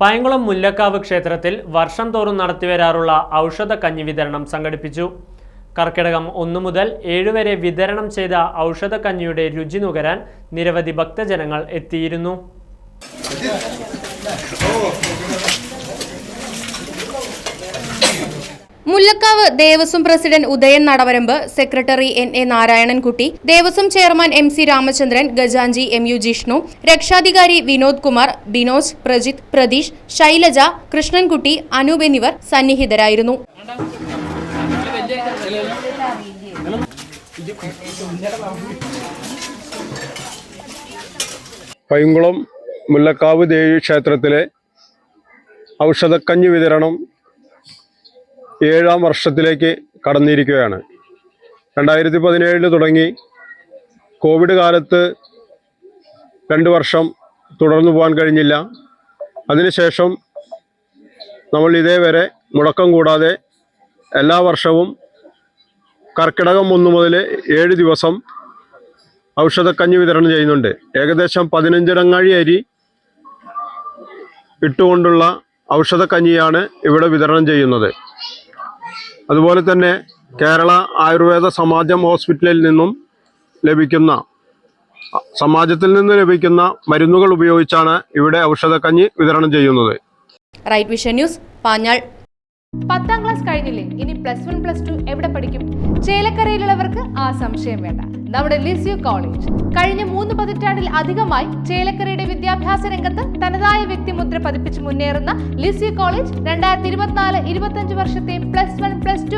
പയങ്കുളം മുല്ലക്കാവ് ക്ഷേത്രത്തിൽ വർഷം തോറും നടത്തിവരാറുള്ള ഔഷധ കഞ്ഞി വിതരണം സംഘടിപ്പിച്ചു. കർക്കിടകം ഒന്നു മുതൽ ഏഴ് വരെ വിതരണം ചെയ്ത ഔഷധ കഞ്ഞിയുടെ രുചി നുകരാൻ നിരവധി ഭക്തജനങ്ങൾ എത്തിയിരുന്നു. Mullakkavu Devaswom president Udayan Nadavaramb secretary N A Narayanankutty Devaswom chairman M C Ramachandran ഗജാഞ്ചി M U Jishnu രക്ഷാധികാരി വിനോദ് കുമാർ ബിനോജ് പ്രജിത് പ്രതീഷ് ശൈലജ കൃഷ്ണൻകുട്ടി അനൂപ് എന്നിവർ സന്നിഹിതരായിരുന്നു. പൈങ്കുളം മുല്ലക്കാവ് ദേവി ക്ഷേത്രത്തിലെ ഔഷധക്കഞ്ഞി വിതരണം ഏഴാം വർഷത്തിലേക്ക് കടന്നിരിക്കുകയാണ്. രണ്ടായിരത്തി പതിനേഴിൽ തുടങ്ങി. കോവിഡ് കാലത്ത് രണ്ട് വർഷം തുടർന്നു പോകാൻ കഴിഞ്ഞില്ല. അതിനുശേഷം നമ്മൾ ഇതേവരെ മുടക്കം കൂടാതെ എല്ലാ വർഷവും കർക്കിടകം ഒന്ന് മുതൽ ഏഴ് ദിവസം ഔഷധക്കഞ്ഞ് വിതരണം ചെയ്യുന്നുണ്ട്. ഏകദേശം പതിനഞ്ചിടങ്ങാഴി അരി ഇട്ടുകൊണ്ടുള്ള ഔഷധക്കഞ്ഞിയാണ് ഇവിടെ വിതരണം ചെയ്യുന്നത്. അതുപോലെ തന്നെ കേരള ആയുർവേദ സമാജം ഹോസ്പിറ്റലിൽ നിന്നും ലഭിക്കുന്ന സമാജത്തിൽ നിന്ന് ലഭിക്കുന്ന മരുന്നുകൾ ഉപയോഗിച്ചാണ് ഇവിടെ ഔഷധക്കഞ്ഞി വിതരണം ചെയ്യുന്നത്. Right vision news Panjal. പത്താം ക്ലാസ് കഴിഞ്ഞില്ലേ? ഇനി പ്ലസ് വൺ പ്ലസ് ടു എവിടെ പഠിക്കും? ചേലക്കരയിലുള്ളവർക്ക് ആ സംശയം വേണ്ട. നമ്മുടെ ലിസ്യു കോളേജ് കഴിഞ്ഞ മൂന്ന് പതിറ്റാണ്ടിൽ അധികമായി ചേലക്കരയുടെ വിദ്യാഭ്യാസ രംഗത്ത് തനതായ വ്യക്തിമുദ്ര പതിപ്പിച്ച് മുന്നേറുന്ന ലിസ്യു കോളേജ് രണ്ടായിരത്തി ഇരുപത്തിനാല് ഇരുപത്തഞ്ച് വർഷത്തെ പ്ലസ് വൺ